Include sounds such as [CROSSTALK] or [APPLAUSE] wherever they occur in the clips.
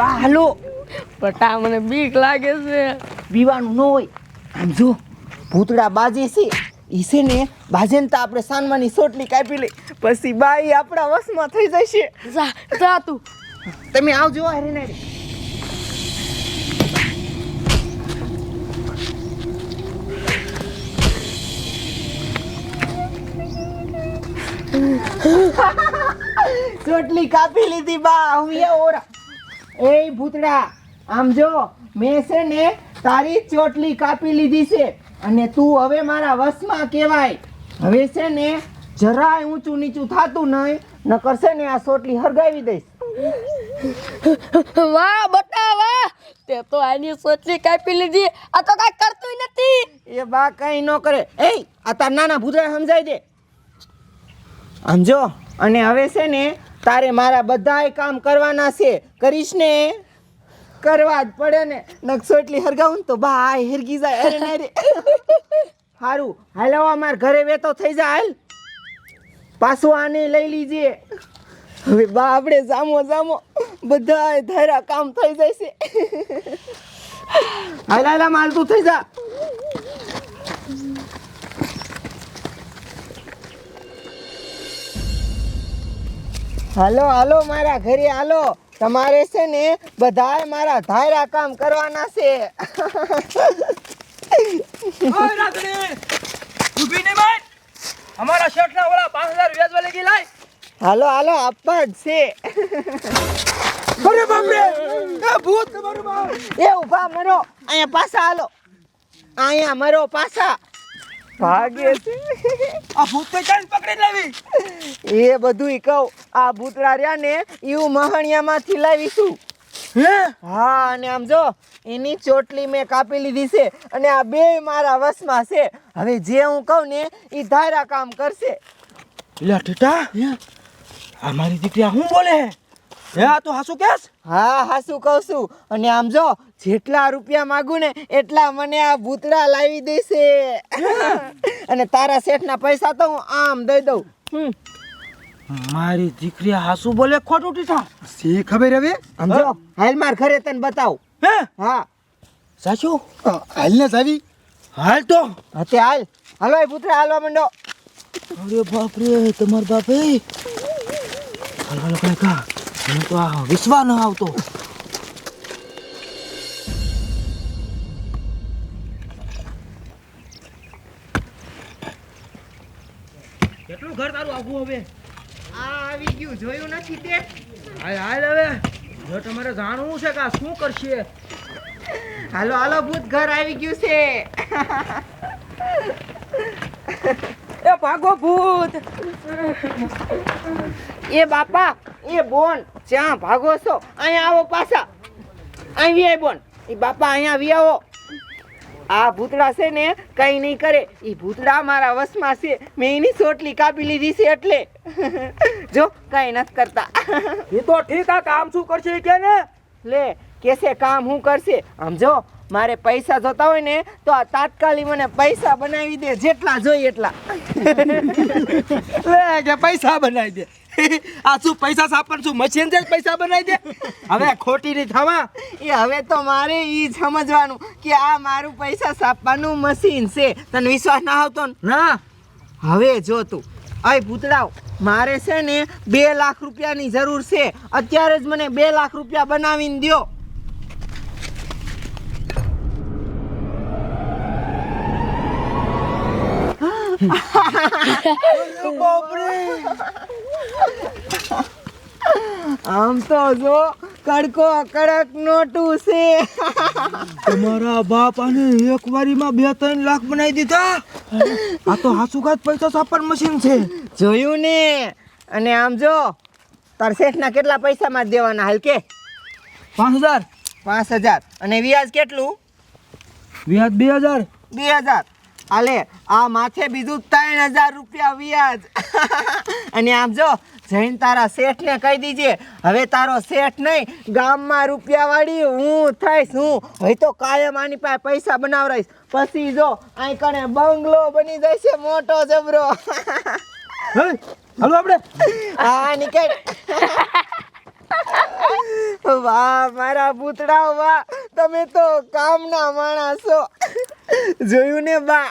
બા હાલો. બટા મને બીક લાગે છે. પીવાનું ન હોય. આમ જો ભૂતડા બાજે છે. ઈસે છે ને બાજે ને તો આપણે સાનમાની સોટલી કાપી લઈ પછી બાઈ આપણા વશમાં થઈ જશે. જા જા તું. તમે આવજો હારે ને ચોટલી કાપી લીધી બા હું ઓરા. એ ભૂતડા આમ જો મેં છે ને તારી ચોટલી કાપી લીધી છે અને તું હવે મારા વશમાં કહેવાય. હવે છે ને જરાય ઊંચું નીચું થતું નહીં નકર છે ને આ ચોટલી હરગાવી દઈશ. વાહ બટા વાહ! તે તો આની ચોટલી કાપી લીધી. આ તો કાઈ કરતું નથી. એ બા કઈ ન કરે. એ આ તાર નાના ભૂતડા સમજાય દે. સમજો અને હવે છે ને તારે મારા બધાય કામ કરવાના છે. કરીશ ને? કરવા જ પડે ને. નકશો એટલી હરગાવું તો આ હિરગી જાય. અરે ના સારું હાલો અમાર ઘરે વેતો થઈ જાય હાલ. પાછું આને લઈ લીજે. હવે બા આપણે જામો જામો. બધાય ધારા કામ થઈ જાય છે હાલ હાલ માલ તું થઈ જા. હાલો હાલો મારા ઘરે હાલો. તમારે છે ને બધાય મારા ધાયરા કામ કરવાના છે. અમારા શર્ટના વાળા પાંચ હજાર વ્યાજ લગી લાય. હાલો હાલો આપવા જ છે. અરે બાપરે એ ભૂત તમારું એ ઊભા મરો અહીંયા પાછા હાલો. અહીંયા મરો પાછા. ભાગે છે. આ ભૂત તો પકડી લાવી. એ બધું કહું આ ભૂતરા રહ્યા ને એવું મહણિયામાંથી લાવીશું. હે? હા અને આમ જો એની ચોટલી મેં કાપી લીધી છે અને આ બે મારા વશમાં છે. હવે જે હું કહું ને એ ધારા કામ કરશે. લે ટીટા આ મારી દીકરી શું બોલે હે? હે આ તો હાસુ કેસ? હા હાસુ કહું છું. અને આમ જો જેટલા રૂપિયા માગું ને એટલા મને આ ભૂતળા લાવી દેશે. અને તારા શેઠના પૈસા તો હું આમ દઈ દઉં. મારી દીકરી હાસુ બોલે ખોટું ટીઠા સી ખબર હવે? સમજો હાલ માર ઘરે તને બતાવ. હે? હા. સાચું હાલને સાવી. હાલ તો. હતે હાલ. હાલો એ ભૂતળા હાલવા મંડો. અરે બાપ રે તમાર બાપે. હાલ હાલ કઈ કા. મને તો આ વિશ્વા ન આવતો કેટલું ઘર તારું આખું હવે? આ આવી ગયું જોયું નથી તે? હાલ હાલ હવે. જો તમારે જાણવું છે કે આ શું કરશે? હાલો હાલો ભૂત ઘર આવી ગયું છે. ભાગો ભૂત. એ બાપા એ બોન જ્યાં ભાગો છો અહીંયા આવો પાછા. અહીં આય બોન. એ બાપા અહીંયા આવો. આ ભૂતડા છે ને કઈ નહીં કરે. એ ભૂતડા મારા વશમાં છે. મેં એની ચોટલી કાપી લીધી છે એટલે. જો કઈ નથી કરતા. એ તો ઠીક આ કામ શું કરશે કે ને? લે કેસે કામ હું કરશે? આમ જો મારે પૈસા જોતા હોય ને તો આ તાત્કાલિક મને પૈસા બનાવી દે જેટલા જોઈએ એટલા. [LAUGHS] લે કે પૈસા બનાવી દે. [LAUGHS] આ શું પૈસા સાપણ શું મશીન છે જ પૈસા બનાવી દે? હવે ખોટી નહીં થવા એ હવે તો મારે એ સમજવાનું કે આ મારું પૈસા છાપવાનું મશીન છે. તને વિશ્વાસ ના આવતો ને? ના. હવે જો તું. અય પૂતળાવ મારે છે ને બે લાખ રૂપિયાની જરૂર છે. અત્યારે જ મને બે લાખ રૂપિયા બનાવીને દ્યો. આમ તો જો કડકો કડક નોટું છે. તમારા બાપ આને એક વારીમાં બે ત્રણ લાખ બનાવી દીધા? આ તો હાસુકાત પૈસા સાપણ મશીન છે. જોયું ને? અને આમ જો તાર શેઠના કેટલા પૈસામાં માં દેવાના હાલ કે? પાંચ હજાર? પાંચ હજાર. અને વ્યાજ કેટલું? વ્યાજ બે હજાર. બે હજાર. હાલે આ માથે બીજું ત્રણ હજાર રૂપિયા વ્યાજ. [LAUGHS] અને આમ જો જઈને તારા શેઠને કહી દીજે હવે તારો શેઠ નહીં ગામમાં રૂપિયા વાળી હું થઈશ હું. હવે તો કાયમ આની પાસે પૈસા બનાવરાઈશ. પછી જો અહીં કણે બંગલો બની જશે મોટો જબરો. [LAUGHS] હાલો આપણે હા નીકળ [LAUGHS] વાહ, મારા પૂતળા વાહ. તમે તો કામના માણસો જોયું ને, બા?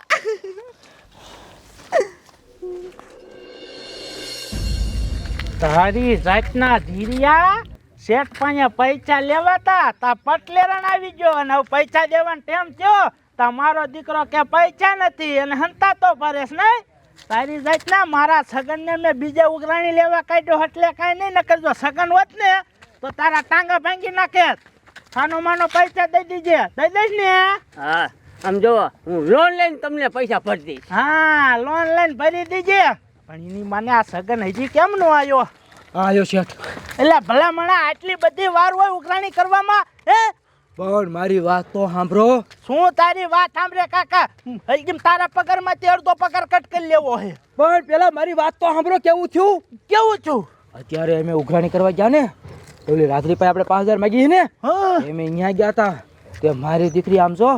તારી જાતના ધીરિયા શેઠ પાસે પૈસા લેવાતા, તા પટલેરણ આવી ગયો અને હવે પૈસા દેવાનો ટેમ થયો. તા મારો દીકરો કે પૈસા નથી અને હંતા તો પરેશ નહીં? તારી જાતના મારા સગનને મેં બીજે ઉઘરાણી લેવા કાઢ્યો એટલે કાંઈ નહીં નકર જો સગન હોત ને તો તારા ટાંગા ભાંગી નાખે ખાનો માનો પૈસા દઈ દીજે. દઈ દઈશ ને? હા આમ જો હું લોન લઈને તમને પૈસા ભરી દઈશ. હા લોન લઈને ભરી દીજે. પણ એની મને આ સગન હજી કેમ નો આવ્યો આવ્યો શેઠ. એટલે ભલા મણા આટલી બધી વાર હોય ઉઘરાણી કરવામાં હે? પણ મારી વાત તો સાંભળો. શું તારી વાત સાંભળે કાકા? એકદમ તારા પગારમાંથી અડધો પગાર કટ કરી લેવો હે? પણ પેલા મારી વાત તો સાંભળો કેવું થયું? કેવું થયું? અત્યારે અમે ઉઘરાણી કરવા ગયા ને ઓલી રાત્રિ પાસે આપણે પાંચ હજાર માગી ને હા. અમે અહીંયા ગયા હતા તે મારી દીકરી આમ જો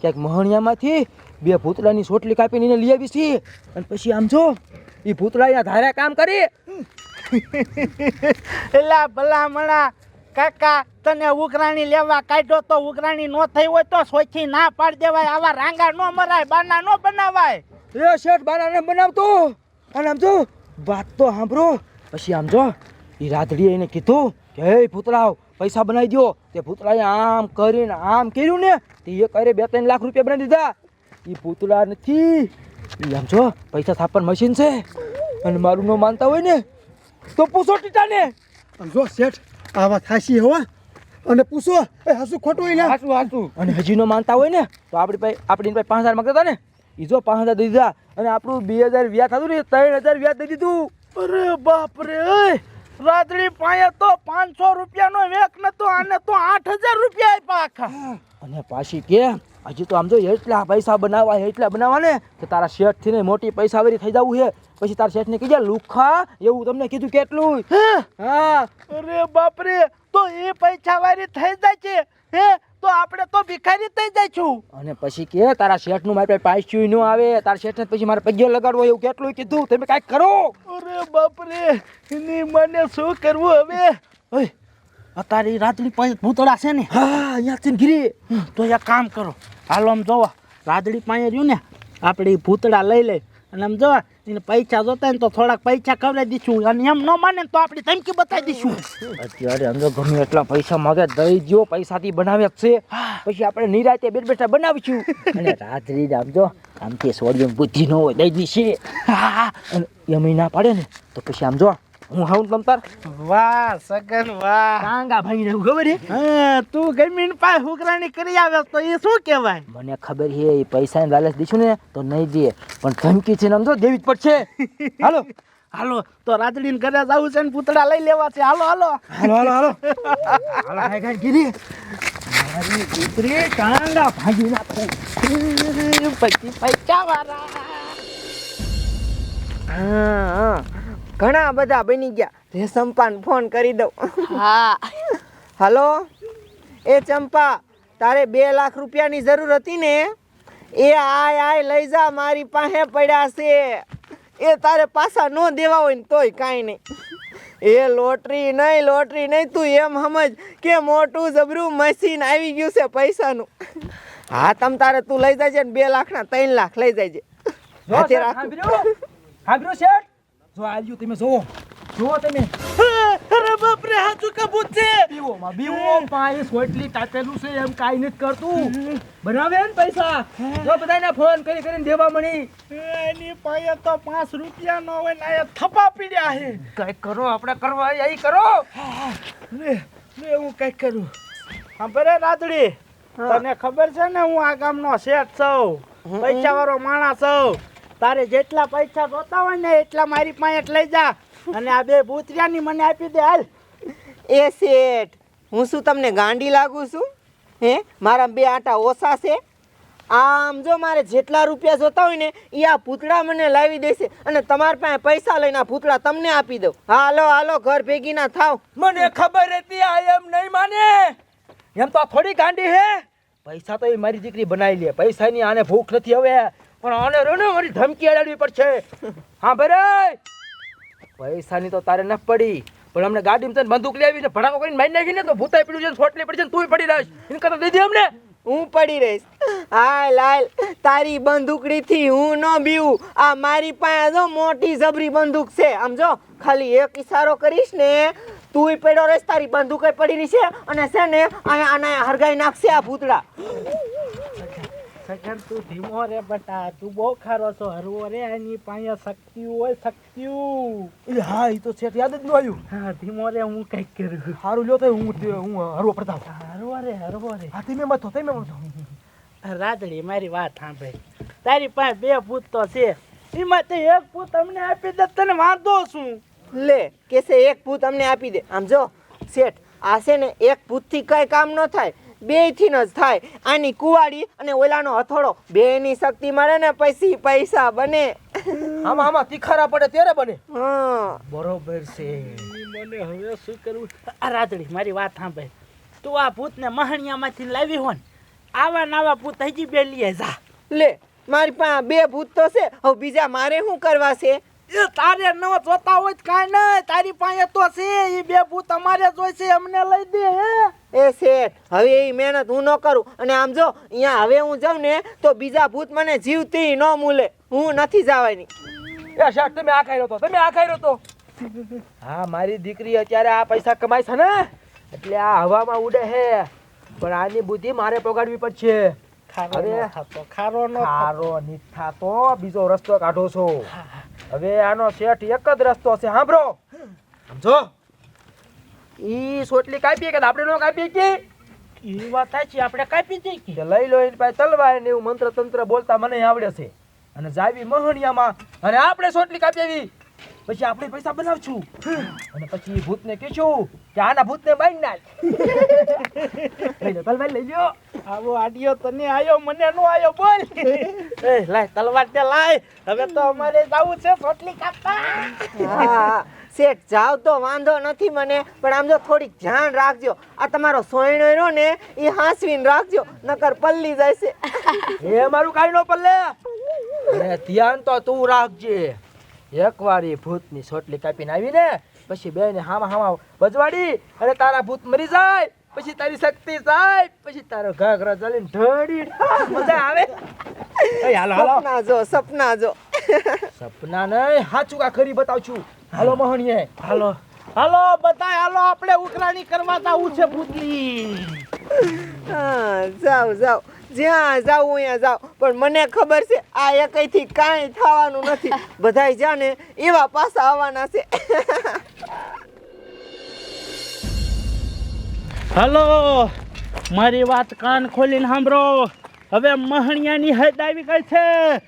ક્યાંક મહણિયામાંથી બે ભૂતળાની સોટલી કાપીને એને લઈ આવી છે. અને પછી આમ જો એ ભૂતળા અહીંયા ધારા કામ કરી. [LAUGHS] એલા ભલા મણા કાકા તને ઉકરાણી લેવા કાઢ્યો તો ઉકરાણી નો થઈ હોય તો સોચી ના પાડી દેવાય. આવા રાંગા નો મરાય બાના નો બનાવાય. એ શેઠ બાનાને બનાવતો. અને આમ જો વાત તો સાંભળો. પછી આમ જો એ રાધડીએ એને કીધું કે હે ભૂતરાવ પૈસા બનાવી દો તે ભૂતરાએ આમ કરીને આમ કર્યું ને તે એ કરે બે ત્રણ લાખ રૂપિયા બનાવી દીધા. એ ભૂતરા નથી. એ આમ જો પૈસા થાપણ મશીન છે. અને મારું ન માનતા હોય ને તો પૂછો ટીટાને. આમ જો શેઠ આ ખાસી હો અને પૂછો એ હસુ ખોટું ને? હાચું હાચું. અને હજી નો માનતા હોય ને તો આપણી પાસે આપણી પાસે પાંચ હજાર માંગતા હતા ને. એ જો પાંચ હજાર દઈ દીધા અને આપણું બે હજાર વ્યાજ થતું ને ત્રણ હજાર વ્યાજ દઈ દીધું. અરે બાપ રે રાત્રી પાયે તો પાંચસો રૂપિયાનો વેક નતો આને તો આઠ હજાર રૂપિયા આપ્યા આખા. અને પાછી કે હજી તો આમ જો એટલા પૈસા બનાવવા, એટલા બનાવવા ને કે તારા શેઠથી ને મોટી પૈસા વાળી થઈ જવું છે. પછી તારા શેઠ ને કીધું લુખા, એવું તમને કીધું કેટલું? હા? અરે બાપરે, તો એ પૈસા વાળી થઈ જાય છે. હે? તો આપણે તો ભિખારી થઈ જાય છું અને પછી કે, તારા શેઠનું મારી પાછું ન આવે. તારા શેઠ પછી મારે પગ્યો લગાડવો એવું કેટલું કીધું? તમે કાંઈક કરો. અરે બાપરે, એની મને શું કરવું હવે? ઓય, આ તારી રાતડી પાસે ભૂતળા છે ને. હા, અહીંયા ગીરી તો એક કામ કરો. હાલો આમ જોવા. રાદડી પાસે રહ્યું ને આપણે ભૂતડા લઈ લઈ. અને આમ જોવા એને પૈસા જોતા ને તો થોડાક પૈસા ખવડાવી દઈશું. અને એમ ન માને તો આપણી ધમકી બતાવી દઈશું. અત્યારે અંદર ગમે એટલા પૈસા માગે દઈ દો પૈસાથી બનાવ્યા જ છે પછી આપણે નિરાતે બેઠ બેઠા બનાવીશું. અને રાત્રિ આમ જો આમ કે સોડિયમ બુદ્ધિ ન હોય દઈ દીશે અને એમ ના પાડે ને તો પછી આમ જો હું હાઉન તમ તાર? વાહ સગન વાહ. કાંગા ભાઈ ને ખબર હે? હા. તું ગમીન પાસે હુકરાણી કરી આવે તો એ શું કહેવાય? મને ખબર છે એ પૈસા ને લાલચ દીશું ને તો નહીં દે. પણ ધમકી છે ને આમ જો દેવી જ પડશે. [LAUGHS] હાલો. હાલો તો રાતડીને ઘરે જવું છે ને પૂતળા લઈ લેવા છે. હાલો હાલો. હાલો હાલો હાલો. હાલો ખાઈ ગાઈ ગીરી. મારી દીકરી કાંગા ભાગી નાખું પછી પૈસા વાળા હા હા. ઘણા બધા બની ગયા. રેશમપાન ફોન કરી દઉં. હા. હલો? એ ચંપા તારે બે લાખ રૂપિયાની જરૂર હતી ને? એ આય આય લઈ જા મારી પાસે પડ્યા છે. એ તારે પાછા ન દેવા હોય ને તોય કાંઈ નહીં. એ લોટરી નહીં લોટરી નહીં તું એમ સમજ કે મોટું જબરું મશીન આવી ગયું છે પૈસાનું. હા તમ તારે તું લઈ જાય ને બે લાખના ત્રણ લાખ લઈ જાય હાથે રાખ. શેઠ? જો આવ્યું તમે જોવો જોવો તમે. અરે બાપ રે હાચું કબૂત છે? બીવો માં બીવો પાણી સોટલી તાતેલું છે એમ કાઈ નથી કરતું. બનાવે ને પૈસા. જો બધાને ફોન કરી કરીને દેવા મળી. એની પાસે તો પાંચ રૂપિયા નો હોય ને થપા પીડ્યા છે. કઈ કરો આપણે કરવા એ કરો. લે લે હું કઈ કરું. હા બરે રાતડી તને ખબર છે ને હું આ ગામનો શેઠ છું પૈસા વાળો માણસ છું. તારે જેટલા પૈસા જોતા હોય ને એટલા મારી પાસે લઈ જા. અને આ બે ભૂતરિયાની મને આપી દે હાલ. એ શેઠ હું શું તમને ગાંડી લાગુ છું? હે? મારા બે આટા ઓછા છે. આમ જો મારે જેટલા રૂપિયા જોતા હોય ને એ આ પૂતળા મને લાવી દેશે અને તમારા પાસે પૈસા લઈને આ પૂતળા તમને આપી દઉં. હાલો હાલો ઘર ભેગી ના થાવ. મને ખબર હતી આ એમ નહીં માને. એમ તો આ થોડી ગાંડી હે. પૈસા તો એ મારી દીકરી બનાવી લે. પૈસાની આને ભૂખ નથી હવે. પણ આને રો ને મારી ધમકી અડાડવી પડશે. હા ભરે પૈસાની તો તારે ન પડી. પણ અમને ગાડીમાં તને બંદૂક લેવી ને ભડાકો કરીને મારી નાખીને તો ભૂતાઈ પડ્યું છે છોટલી પડી છે તું પડી રહીશ. એને કરતા દીધી અમને? હું પડી રહીશ. હાય લાલ, તારી બંદૂકડીથી હું ન બીવું. આ મારી પાસે જો મોટી જબરી બંદૂક છે. આમ જો, ખાલી એક ઈશારો કરીશ ને તું પડ્યો રહીશ, તારી બંદૂકે પડી રહી છે. અને છે ને, અહીંયા આના હરગાઈ નાખશે આ ભૂતડા. સગન તું ધીમો રે બટા તું બહુ ખારો છો. હરવો રે એની પાસે શક્તિ હોય શક્તિ એ હા એ તો શેઠ યાદ જ ન આવ્યું. હા ધીમો રે હું કંઈક કરું. સારું લ્યો તો હું હું હરવો પડતા હરવો રે હરવો રે. હા તમે મતો તમે મતો રાદડી મારી વાત સાંભળી. તારી પાસે બે ભૂત તો છે. એમાં તે એક ભૂત અમને આપી દે તને વાંધો શું? લે કેસે એક ભૂત અમને આપી દે. આમ જો શેઠ આ છે ને એક ભૂતથી કઈ કામ ન થાય. બેથી જ થાય. આની કુવાડી અને ઓલાનો હથોડો બે ની શક્તિ મળે ને પછી પૈસા બને. આમાં આમાં તીખારા પડે ત્યારે બને. હા. બરોબર છે. મને હવે શું કરવું? આ રાજડી મારી વાત સાંભળ. તું આ ભૂતને મહણિયામાંથી લાવી હો ને આવા નાવા ભૂત હજી બે લઈએ જા. લે મારી પાસે બે ભૂત તો છે. હવે બીજા મારે શું કરવા છે? એ તારે ન જોતા હોય તો કાંઈ નહીં તારી પાસે તો છે એ બે ભૂત અમારે જોઈશે અમને લઈ દે હે. એ શેઠ હવે એ મહેનત હું ન કરું. અને આમ જો અહીંયા હવે હું જાઉં ને તો બીજા ભૂત મને જીવતી ન મૂલે. હું નથી જવાની. એ શેઠ તમે આ ખાઈ રહ્યો તો તમે આ ખાઈ રહ્યો તો. હા મારી દીકરી અત્યારે આ પૈસા કમાય છે ને. એટલે આ હવામાં ઉડે હે પણ આની બુદ્ધિ મારે પગાડવી પડશે. ખારો. ન થતો ખારો ન તો બીજો રસ્તો કાઢો છો. હવે આનો શેઠ એક જ રસ્તો છે સાંભળો. સમજો? ઈ સોટલી કાપીએ કે આપણે નો કાપીએ કે? ઈ વાત છે આપણે કાપી દઈએ કે? લઈ લો એની પાસે તલવાર ને એવું મંત્ર તંત્ર બોલતા મને આવડે છે. અને જાવી મહણિયામાં અને આપણે સોટલી કાપી આવી. પછી આપણે પૈસા બનાવશું. અને પછી ભૂત ભૂતને કહેશું કે આના ભૂતને બાંધી નાખ. લઈ લો તલવાર લઈ લો આવો આડિયો તને આયો મને નો આયો બોલ. એ લાય તલવાર તે લાય. હવે તો અમારે જવું છે સોટલી કાપતા હા શેઠ જાવ તો વાંધો નથી મને પણ આમ જો થોડીક ધ્યાન રાખજો. આ તમારો સોયણો રહ્યો ને એ હાંસવીને રાખજો નકર પલ્લી જશે. એ મારું કાઈ નો પલ્લે. ધ્યાન તો તું રાખજે. એકવાર એ ભૂતની સોટલી કાપીને આવી ને પછી બે ને હામા હામા બજવાડી અને તારા ભૂત મરી જાય પછી તારી શક્તિ જાય પછી તારો ઘાઘરો ચાલીને ઢળી. મજા આવે. હાલો હાલો. સપના જો સપના જો. સપના નહીં હાચું કા ખરી બતાવ છું. હાલો મોહણીએ હાલો. હાલો બધા હાલો આપણે ઉકરાણી કરવા તા છે ભૂતલી હા જાવ જાવ જ્યાં જાઉં, અહીંયા જાઉં. પણ મને ખબર છે, આ એકઈથી કાંઈ થવાનું નથી. બધાય જાને એવા પાસા આવવાના છે. હલો, મારી વાત કાન ખોલીને સાંભળો. હવે મહણિયાની હદ આવી ગઈ છે.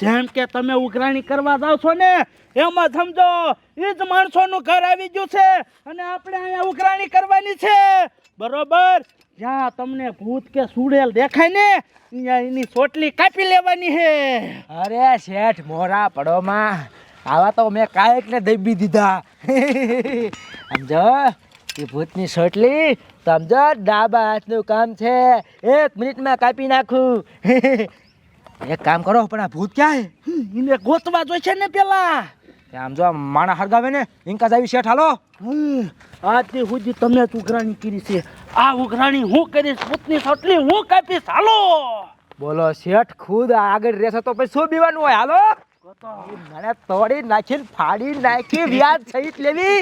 જેમ કે તમે ઉઘરાણી કરવા જાવ છો ને, એમાં સમજો એ જ માણસોનું ઘર આવી ગયું છે. અને આપણે અહીંયા ઉઘરાણી કરવાની છે. બરોબર? જ્યાં તમને ભૂત કે સુડેલ દેખાય ને ત્યાં એની ચોટલી કાપી લેવાની હે. અરે શેઠ મોરા પડોમાં. આવા તો મેં કાયક ને દબી દીધા. [LAUGHS] સમજો એ ભૂતની સોટલી સમજો ડાબા હાથનું કામ છે. એક મિનિટમાં કાપી નાખું. [LAUGHS] એક કામ કરો પણ આ ભૂત ક્યાં એને ગોતવા જોઈશે ને પેલા. આમ જો માણા હરગાવે ને ઇન્કા જાવી શેઠ હાલો. આજથી સુધી તમે જ ઉઘરાણી કરી છે. આ ઉઘરાણી હું કરીશ? ભૂતની સટલી હું કાપીશ? હાલો. બોલો શેઠ ખુદ આગળ રહેશે તો પછી શું બીવાનું હોય? હાલો. મને તોડી નાખીને ફાડી નાખી વ્યાજ સહિત લેવી.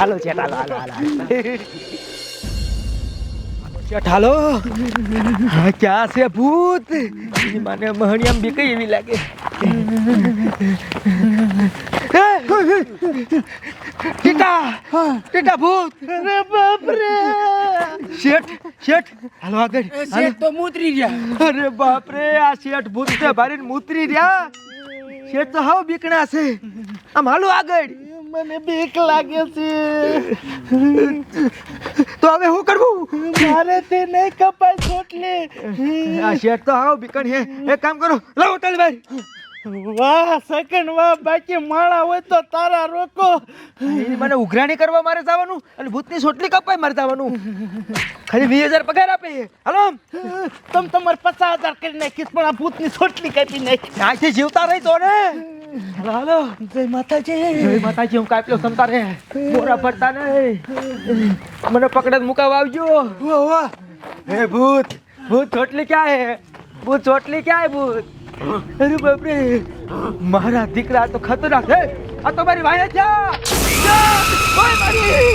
હાલો શેઠ હાલો હાલો હાલો. હા ક્યાં છે ભૂત? મને મહણિયામ બી કઈ એવી લાગે. ટીટા! ટીટા ભૂત! અરે બાપ રે શેઠ શેઠ હાલો આગળ. શેઠ તો મૂતરી રહ્યા. અરે બાપ રે આ શેઠ ભૂત છે ભારીને મૂતરી રહ્યા. શેઠ તો હાવ બીકણા છે. આમ હાલો આગળ. મને બીક લાગે છે. તો હવે શું કરવું? મારે તે નહીં કપાય છોટલે આ શેઠ તો હાવ બીકણ હે એક કામ કરો લાવો તલવાર. વાહ સેકન્ડ વાહ બાકી માળા હોય તો તારા રોકો. મને ઉઘરાણી કરવા મારે જવાનું અને ભૂતની સોટલી કપાય મારે જવાનું. ખાલી વીસ હજાર પગાર આપે હલો? તમ તમારે પચાસ હજાર કરી નાખીશ પણ આ ભૂતની સોટલી કાપી નાખી. આથી જીવતા રહી તો ને. હાલો હાલો જય માતાજી. જય માતાજી હું કાપ્યો સમતા રે બોરા ફરતા નહીં. મને પકડે મુકાવા આવજો. વાહ વાહ હે ભૂત ભૂત ચોટલી ક્યાં હે? ભૂત ચોટલી ક્યાં હે ભૂત? અરે બાપરે મારા દીકરા તો ખતરનાક હે આ તો મારી વાય છે. ઓય મારી.